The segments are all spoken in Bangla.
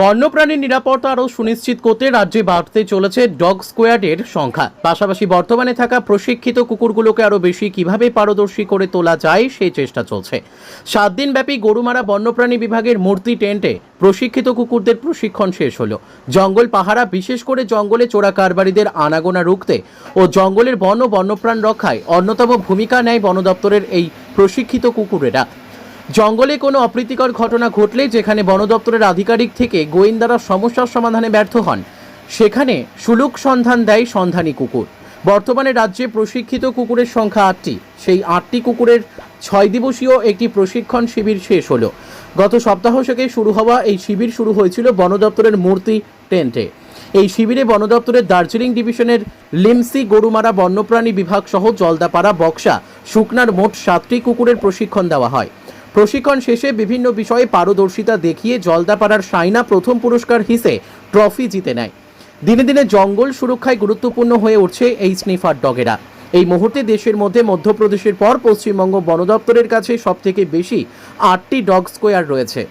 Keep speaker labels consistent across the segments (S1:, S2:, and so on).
S1: বন্যপ্রাণীর নিরাপত্তা আরও সুনিশ্চিত করতে রাজ্যে বাড়তে চলেছে ডগ স্কোয়াডের সংখ্যা। পাশাপাশি বর্তমানে থাকা প্রশিক্ষিত কুকুরগুলোকে আরও বেশি কীভাবে পারদর্শী করে তোলা যায় সেই চেষ্টা চলছে। সাত দিনব্যাপী গরুমারা বন্যপ্রাণী বিভাগের মূর্তি টেন্টে প্রশিক্ষিত কুকুরদের প্রশিক্ষণ শেষ হলো। জঙ্গল পাহারা, বিশেষ করে জঙ্গলে চোরা কারবারিদের আনাগোনা রুখতে ও জঙ্গলের বন ও বন্যপ্রাণ রক্ষায় অন্যতম ভূমিকা নেয় বন দপ্তরের এই প্রশিক্ষিত কুকুরেরা। জঙ্গলে কোনো অপ্রীতিকর ঘটনা ঘটলে যেখানে বন দপ্তরের আধিকারিক থেকে গোয়েন্দারা সমস্যার সমাধানে ব্যর্থ হন, সেখানে সুলুক সন্ধান দেয় সন্ধানী কুকুর। বর্তমানে রাজ্যে প্রশিক্ষিত কুকুরের সংখ্যা আটটি। সেই আটটি কুকুরের ছয় দিবসীয় একটি প্রশিক্ষণ শিবির শেষ হলো। গত সপ্তাহ থেকে শুরু হওয়া এই শিবির শুরু হয়েছিল বন দপ্তরের মূর্তি টেন্টে। এই শিবিরে বন দপ্তরের দার্জিলিং ডিভিশনের লিমসি গরুমারা বন্যপ্রাণী বিভাগ সহ জলদাপাড়া বক্সা শুকনার মোট সাতটি কুকুরের প্রশিক্ষণ দেওয়া হয়। প্রশিক্ষণ শেষে বিভিন্ন বিষয়ে পারদর্শিতা দেখিয়ে জলদাপাড়ার সাইনা প্রথম পুরস্কার হিসে ট্রফি জিতে নেয়। দিনে দিনে জঙ্গল সুরক্ষায় গুরুত্বপূর্ণ হয়ে উঠছে এই স্নিফার ডগেরা। এই মুহূর্তে দেশের মধ্যে মধ্যপ্রদেশের পর পশ্চিমবঙ্গ বন দপ্তরের কাছে সবথেকে বেশি আটটি ডগ স্কোয়ার রয়েছে।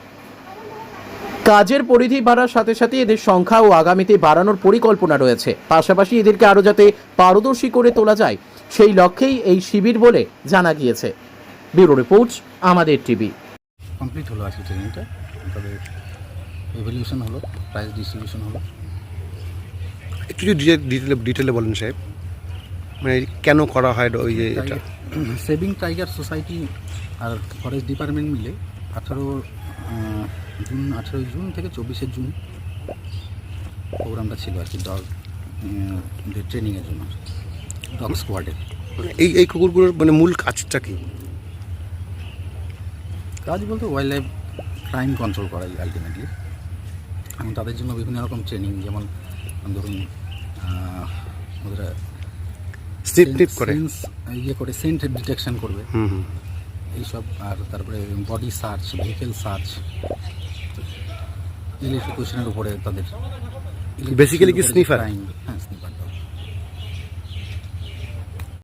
S1: কাজের পরিধি বাড়ার সাথে সাথে এদের সংখ্যা ও আগামীতে বাড়ানোর পরিকল্পনা রয়েছে। পাশাপাশি এদেরকে আরও যাতে পারদর্শী করে তোলা যায়, সেই লক্ষ্যেই এই শিবির বলে জানা গিয়েছে। ব্যুরো রিপোর্ট আমাদের টিভি।
S2: কমপ্লিট হলো আজকে ট্রেনিংটা। তাদের এভলিউশন হলো প্রাইজ ডিস্ট্রিবিউশন হলো।
S3: একটু যদি ডিটেলে ডিটেলে বলেন সাহেব মানে কেন করা হয় ওই যে এটা?
S2: সেভিং টাইগার সোসাইটি আর ফরেস্ট ডিপার্টমেন্ট মিলে আঠারো জুন আঠারোই জুন থেকে চব্বিশে জুন প্রোগ্রামটা ছিল আর কি ডগ ট্রেনিংয়ের জন্য ডগ স্কোয়াডের
S3: এই এই কুকুরগুলোর মানে মূল কাজটা কি?
S2: কাজ বলতে ওয়াইল্ড লাইফ ক্রাইম কন্ট্রোল করাই আলটিমেটলি এবং তাদের জন্য বিভিন্ন রকম ট্রেনিং যেমন ধরুন ওদের
S3: করে।
S2: ইয়ে করে সেন্ট ডিটেকশন করবে। এইসব আর তারপরে বডি সার্চ ভেহিকেল সার্চ ইলেকট্রিকুয়েশনের উপরে তাদের
S3: বেসিক্যালি কি
S2: স্নিফার